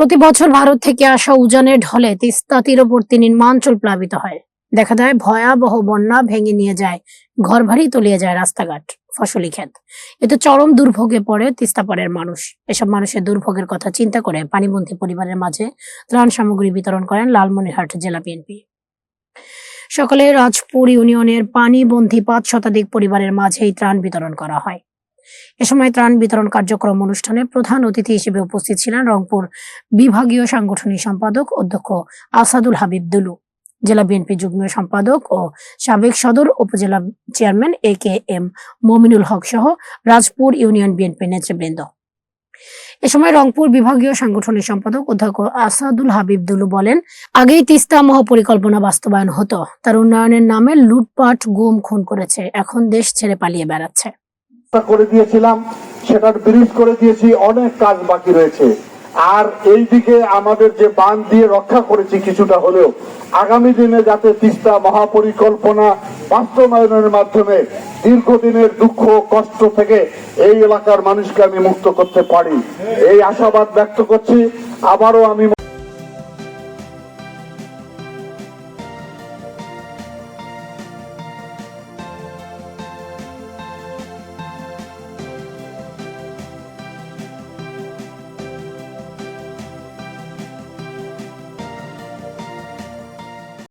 প্রতি বছর ভারত থেকে আসা উজানের ঢলে তিস্তা তীরবর্তী নির্মাঞ্চল প্লাবিত হয়। দেখা যায়, ভয়াবহ বন্যা ভেঙে নিয়ে যায়, ঘরবাড়ি তলিয়ে যায় রাস্তাঘাট, ফসলি ক্ষেত। এতে চরম দুর্ভোগে পড়ে তিস্তাপাড়ের মানুষ। এসব মানুষের দুর্ভোগের কথা চিন্তা করে পানিবন্ধী পরিবারের মাঝে ত্রাণ সামগ্রী বিতরণ করেন লালমনিরহাট জেলা বিএনপি। সকালে রাজপুর ইউনিয়নের পানিবন্ধী পাঁচ শতাধিক পরিবারের মাঝে এই ত্রাণ বিতরণ করা হয়। এ সময় ত্রাণ বিতরণ কার্যক্রম অনুষ্ঠানে প্রধান অতিথি হিসেবে উপস্থিত ছিলেন রংপুর বিভাগীয় সাংগঠনিক সম্পাদক অধ্যক্ষ আসাদুল হাবিব দুলু, জেলা বিএনপি যুগ্ম সম্পাদক ও সাবেক সদর উপজেলা chairman A K M Mominul Haque সহ রাজপুর ইউনিয়ন বিএনপি নেতৃবৃন্দ। এ সময় রংপুর বিভাগীয় সাংগঠনিক সম্পাদক অধ্যক্ষ আসাদুল হাবিব দুলু বলেন, আগেই তিস্তা মহাপরিকল্পনা বাস্তবায়ন হতো। তার উন্নয়নের নামে লুটপাট গুম খুন করেছে। এখন দেশ ছেড়ে পালিয়ে বেড়াচ্ছে। করে দিয়েছিলাম, সেটার ব্রিজ করে দিয়েছি, অনেক কাজ বাকি রয়েছে। আর এই দিকে আমাদের যে বাঁধ দিয়ে রক্ষা করেছি কিছুটা হলেও, আগামী দিনে যাতে তিস্তা মহাপরিকল্পনা বাস্তবায়নের মাধ্যমে দীর্ঘদিনের দুঃখ, কষ্ট থেকে এই এলাকার মানুষকে আমি মুক্ত করতে পারি। এই আশাবাদ ব্যক্ত করছি। আবারও আমি